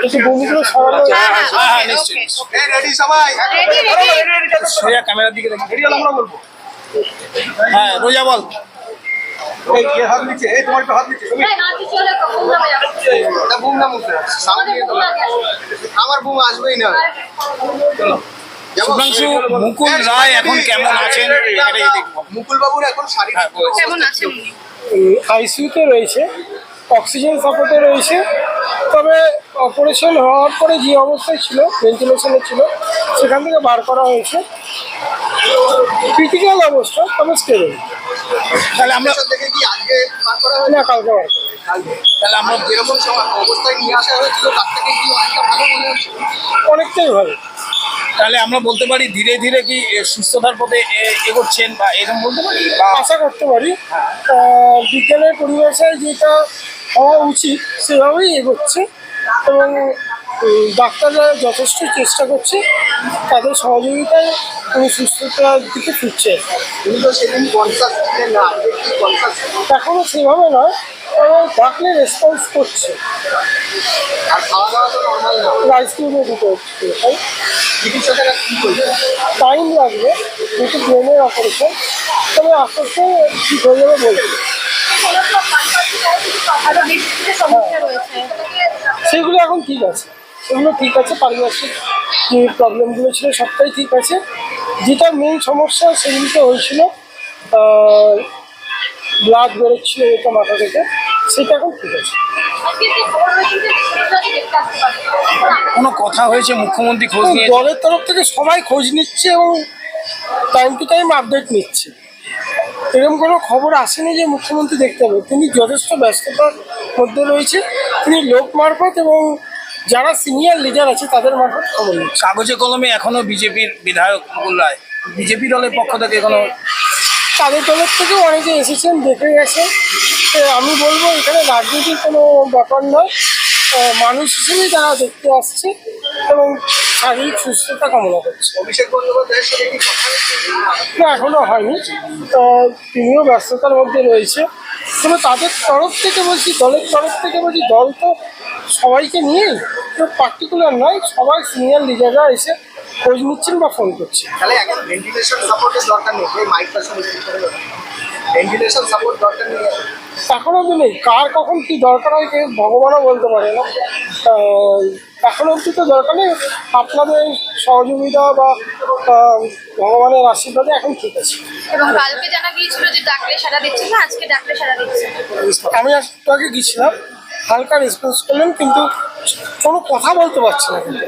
একটু বমিগুলো সরানো হ্যাঁ হ্যাঁ হ্যাঁ, হ্যাঁ, okay, নিশ্চয়ই, রেডি সবাই Ready, ready? সোজা ক্যামেরার দিকে দেখি হ্যাঁ রোজা বল হাত নিচে এই তোমার একটু হাত নিচে বুম না মুখে। আমার বুম আসবেই না শুভ্রাংশু মুকুল রায় এখন কেমন আছেন মুকুল বাবুর এখন শারীরিক হ্যাঁ। কেমন আছে উনি আইসিইউতে রয়েছে অক্সিজেন সাপোর্টে রয়েছে। তবে অপারেশন হওয়ার পরে যে অবস্থায় ছিল ভেন্টিলেশনে ছিল সেখান থেকে বার করা হয়েছে। ক্রিটিক্যাল অবস্থা তবে স্টেবল তাহলে আমরা কি আজকে পার করা হয়েছে? না কালকে বার করা তাহলে আমরা যেরকম অবস্থায় নিয়ে আসা হয়েছিল তার থেকে কি অনেকটা ভালো মনে হচ্ছে? অনেকটাই ভালো। তাহলে আমরা বলতে পারি ধীরে ধীরে কি এ, সুস্থতার পথে এ- এগোচ্ছেন বা এরকম বলতে পারি? আশা করতে পারি। আহ, বিজ্ঞানের পরিভাষায় যেটা হওয়া উচিত সেভাবেই এগোচ্ছে এবং ডাক্তাররা যথেষ্ট চেষ্টা করছে তাদের সহযোগিতায় উনি সুস্থতার দিকে ফিরছে। এখনও সেভাবে নয় ডাকলে রেসপন্স করছে। দিতে টাইম লাগবে, যেহেতু ব্রেনের অপারেশন তবে আস্তে আস্তে ঠিক হয়ে যাবে বলছে কোনো তো পাশাপাশি তার কিছু আরও বেশি কিছু সমস্যা রয়েছে। সেগুলো এখন ঠিক আছে। সেগুলো ঠিক আছে পারিপার্শ্বিক যে প্রবলেমগুলো ছিল সবটাই ঠিক আছে। যেটা মেন সমস্যা সেগুলিতে হয়েছিল ব্লাড বেরোচ্ছিল এটা মাথা থেকে সেটা এখন ঠিক আছে। কোনো কথা হয়েছে? মুখ্যমন্ত্রী খোঁজ নিয়ে দলের তরফ থেকে সবাই খোঁজ নিচ্ছে এবং টাইম টু টাইম আপডেট নিচ্ছে। এরকম কোনো খবর আসেনি যে মুখ্যমন্ত্রী দেখতে হবে। তিনি যথেষ্ট ব্যস্ততার মধ্যে রয়েছে তিনি লোক মারফত এবং যারা সিনিয়র লিডার আছে তাদের মারফত খবর কাগজে কলমে এখনও বিজেপির বিধায়ক মুকুল রায় বিজেপি দলের পক্ষ থেকে কোনো তাদের দলের থেকেও অনেকে এসেছেন দেখে গেছে তো আমি বলব এখানে রাজনীতির কোনো ব্যাপার নয়। মানুষ হিসেবেই তারা দেখতে আসছে এবং শারীরিক সুস্থতা কামনা করছে। কি না এখনও হয়নি। তিনিও ব্যস্ততার মধ্যে রয়েছে। তবে তাদের তরফ থেকে বলছি দলের তরফ থেকে বলছি দল তো সবাইকে নিয়েই কেউ পার্টিকুলার নয় সবাই সিনিয়র লিডাররা এসে খোঁজ নিচ্ছেন বা ফোন করছে তাহলে এখন ভেন্টিলেশন সাপোর্টের দরকার নেই ভেন্টিলেশন সাপোর্ট দরকার নেই এখন। অব্দি নেই কার কখন কি দরকার হয় কেউ ভগবানও বলতে পারে না। এখন অবধি তো দরকার নেই আপনাদের সহযোগিতা বা ভগবানের আশীর্বাদে এখন ঠিক আছে। এবং কালকে জানা গিয়েছিল যে ডাকলে সারা দিচ্ছে না আজকে ডাকলে সারা দিচ্ছে। আমি একটু আগে গিয়েছিলাম হালকা রেসপন্স করলেন কিন্তু কোনো কথা বলতে পারছি না। কিন্তু